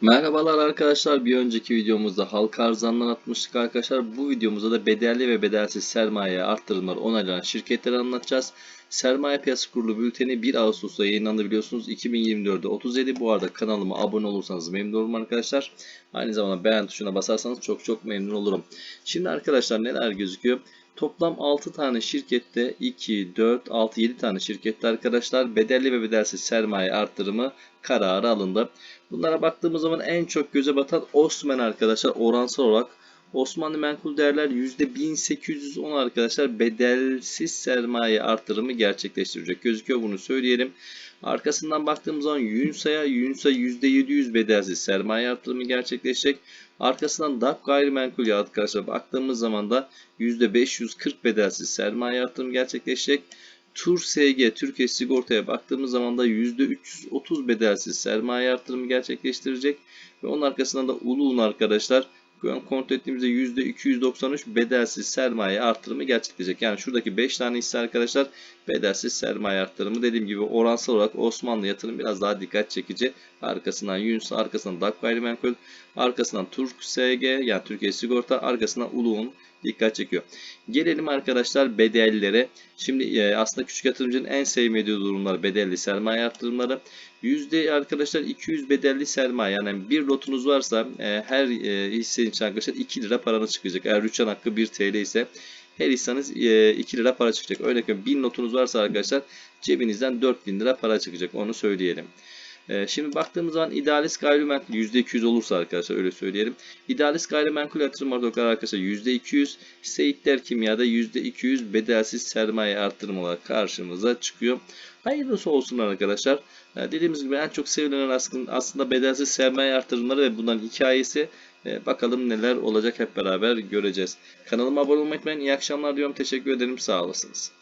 Merhabalar arkadaşlar. Bir önceki videomuzda halka arzandan atmıştık arkadaşlar. Bu videomuzda da bedelli ve bedelsiz sermaye arttırımları onaylanan şirketleri anlatacağız. Sermaye Piyasası Kurulu bülteni 1 Ağustos'ta yayınlandı biliyorsunuz. 2024'de 37. Bu arada kanalıma abone olursanız memnun olurum arkadaşlar. Aynı zamanda beğen tuşuna basarsanız çok çok memnun olurum. Şimdi arkadaşlar neler gözüküyor? Toplam 6 tane şirkette 2, 4, 6, 7 tane şirkette arkadaşlar bedelli ve bedelsiz sermaye arttırımı kararı alındı. Bunlara baktığımız zaman en çok göze batan Osman arkadaşlar oransal olarak Osmanlı Menkul Değerler %1810 arkadaşlar bedelsiz sermaye arttırımı gerçekleştirecek gözüküyor bunu söyleyelim. Arkasından baktığımız zaman Yunsa'ya Yunsa %700 bedelsiz sermaye arttırımı gerçekleşecek. Arkasından DAP gayrimenkul arkadaşlar baktığımız zaman da %540 bedelsiz sermaye arttırımı gerçekleşecek. Tur SG Türkiye Sigorta'ya baktığımız zaman da %330 bedelsiz sermaye arttırımı gerçekleştirecek. Ve onun arkasından da Uluğun arkadaşlar kontrol ettiğimizde %293 bedelsiz sermaye arttırımı gerçekleşecek. Yani şuradaki 5 tane hisse arkadaşlar bedelsiz sermaye arttırımı dediğim gibi oransal olarak Osmanlı yatırım biraz daha dikkat çekici. Arkasından Yunus, arkasından DAP gayrimenkul, arkasından Turk SG yani Türkiye Sigorta, arkasından Uluğun dikkat çekiyor. Gelelim arkadaşlar bedellere. Şimdi e, aslında küçük yatırımcının en sevmediği durumlar bedelli sermaye arttırımları. Yüzde arkadaşlar 200 bedelli sermaye yani bir lotunuz varsa e, her e, için arkadaşlar 2 lira paranız çıkacak. Eğer rüçhan hakkı 1 TL ise her hisseniz e, 2 lira para çıkacak. Örnek veriyorum 1000 notunuz varsa arkadaşlar cebinizden 4000 lira para çıkacak onu söyleyelim. Ee, Şimdi baktığımız zaman idealist gayrimenkul %200 olursa arkadaşlar öyle söyleyelim. İdealist gayrimenkul yatırım ortakları arkadaşlar %200. Seyitler Kimya'da %200 bedelsiz sermaye arttırım olarak karşımıza çıkıyor. Hayırlısı olsun arkadaşlar. Ee, Dediğimiz gibi en çok sevilen aslında, bedelsiz sermaye arttırımları ve bunların hikayesi. Ee, Bakalım neler olacak hep beraber göreceğiz. Kanalıma abone olmayı unutmayın. İyi akşamlar diyorum. Teşekkür ederim. Sağ olasınız.